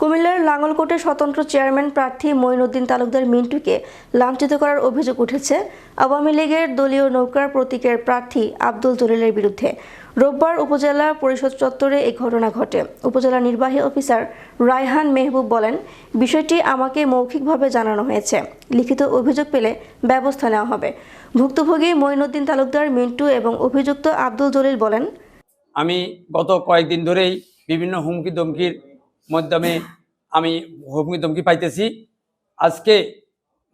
কুমিল্লার লাঙ্গলকোটে স্বতন্ত্র চেয়ারম্যান প্রার্থী মঈনুদ্দিন তালুকদার মিন্টুকে লাঞ্ছিত করার অভিযোগ উঠেছে। আওয়ামী লীগের দলীয় নৌকার প্রতীকের প্রার্থী আব্দুল জলিলের বিরুদ্ধে। রোববার উপজেলা পরিষদ চত্বরে এই ঘটনা ঘটে। উপজেলা নির্বাহী অফিসার রায়হান মেহবুব বলেন, বিষয়টি আমাকে মৌখিকভাবে জানানো হয়েছে। লিখিত অভিযোগ পেলে ব্যবস্থা নেওয়া হবে। ভুক্তভোগী মঈনুদ্দিন তালুকদার মিন্টু এবং অভিযুক্ত আব্দুল জলিল বলেন, আমি গত কয়েকদিন ধরেই বিভিন্ন হুমকি ধমকির মাধ্যমে আমি হুমকি ধমকি পাইতেছি। আজকে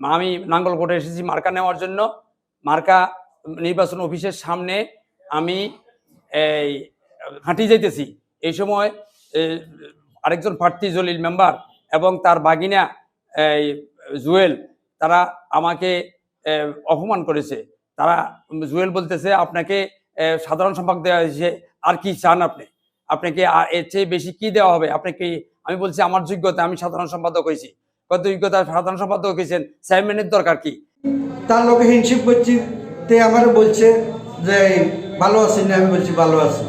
আমি নাঙ্গলকোটে এসেছি মার্কা নেওয়ার জন্য। মার্কা নির্বাচন অফিসের সামনে আমি এই হাঁটি যাইতেছি। এই সময় আরেকজন প্রার্থী জলিল মেম্বার এবং তার বাগিনা, এই, জুয়েল, তারা আমাকে অপমান করেছে। তারা, জুয়েল বলতেছে, আপনাকে সাধারণ সম্পাদক দেওয়া হয়েছে। আর কি চান আপনি? আপনাকে আর এর চেয়ে বেশি কি দেওয়া হবে? আপনাকে, আমি বলছি আমার যোগ্যতা, আমি সাধারণ সম্পাদক হয়েছি। কত যোগ্যতা সাধারণ সম্পাদক হয়েছেন? চেয়ারম্যানের দরকার কি? তার লোকে হিংসিক করছি, তে আমার বলছে যে ভালো আছি না? আমি বলছি, ভালো আছি।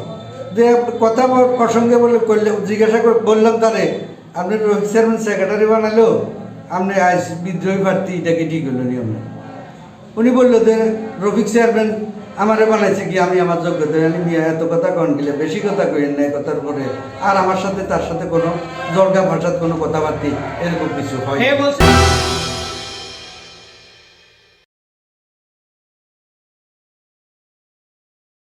যে কথা প্রসঙ্গে বলে, করলে, জিজ্ঞাসা করে, বললাম তারে, আপনি চেয়ারম্যান সেক্রেটারি বানালো, আপনি আজ বিদ্রোহী প্রার্থী এটাকে ঠিক হলো নি উনি বলল যে, রফিক চেয়ারম্যান আমারে বানাইছে কি আমি আমার যোগ্যতা জানি মিয়া এত কথা কন গেলে বেশি কথা কইেন না কথার পরে আর আমার সাথে তার সাথে কোনো জর্গা ভাষাত কোনো কথাবার্তি এরকম কিছু হয়।